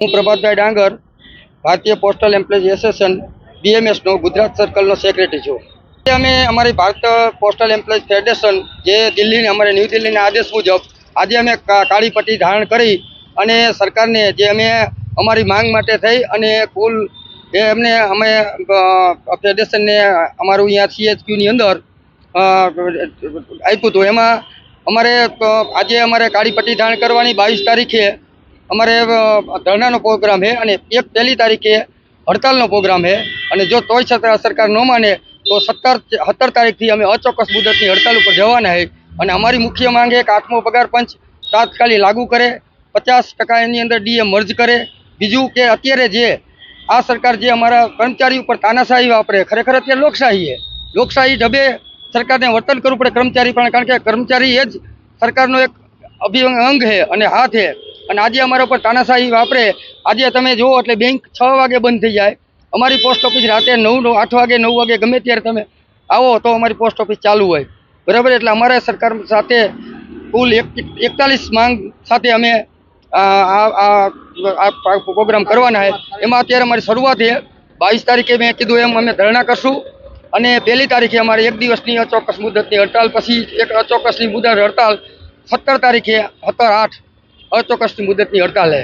હું Prabhatbhai Dangar, Bharatiya postal employees association બીએમએસનો Gujarat સર્કલનો secretary છું. અમે અમારી ભારત પોસ્ટલ એમ્પ્લોઈઝ ફેડરેશન જે દિલ્હીની અમારે ન્યૂ દિલ્હીના આદેશ મુજબ આજે અમે કાળી પટ્ટી ધારણ કરી અને સરકારને જે અમે અમારી માંગ માટે થઈ અને કુલ એ એમને અમે ફેડરેશનને અમારું અહીંયા સીએચક્યુની અંદર આપ્યું હતું. એમાં અમારે આજે અમારે કાળી પટ્ટી ધારણ કરવાની બાવીસ તારીખે અમારે ધરણાનો પ્રોગ્રામ છે અને એક પહેલી તારીખે હડતાલનો પ્રોગ્રામ છે. અને જો તોય છતાં સરકાર ન માને, તો સત્તર સત્તર તારીખથી અમે અચોક્કસ મુદતની હડતાલ ઉપર જવાના છે. અને અમારી મુખ્ય માંગ એક આઠમો પગાર પંચ તાત્કાલિક લાગુ કરે, પચાસ ટકા એની અંદર ડીએ મર્જ કરે. બીજું કે અત્યારે જે આ સરકાર જે અમારા કર્મચારી ઉપર તાનાશાહી વાપરે, ખરેખર અત્યારે લોકશાહી છે. લોકશાહી ઢબે સરકારને વર્તન કરવું પડે કર્મચારી પણ, કારણ કે કર્મચારી એ જ સરકારનો એક અભિઅંગ અંગ છે અને હાથ છે. અને આજે અમારા ઉપર તાનાશાહી વાપરે. આજે તમે જુઓ એટલે બેંક છ વાગે બંધ થઈ જાય. અમારી પોસ્ટ ઓફિસ રાતે નવ આઠ વાગે, નવ વાગે ગમે ત્યારે તમે આવો તો અમારી પોસ્ટ ઓફિસ ચાલુ હોય. બરાબર? એટલે અમારે સરકાર સાથે કુલ એક એકતાલીસ માંગ સાથે અમે પ્રોગ્રામ કરવાના છે. એમાં અત્યારે અમારી શરૂઆત છે. બાવીસ તારીખે મેં કીધું એમ અમે ધરણા કરશું. અને પહેલી તારીખે અમારે એક દિવસની અચોક્કસ મુદતની હડતાલ, પછી એક અચોક્કસની મુદત હડતાલ સત્તર તારીખે, સત્તર આઠ અચોક્કસની મુદતની હડતાલે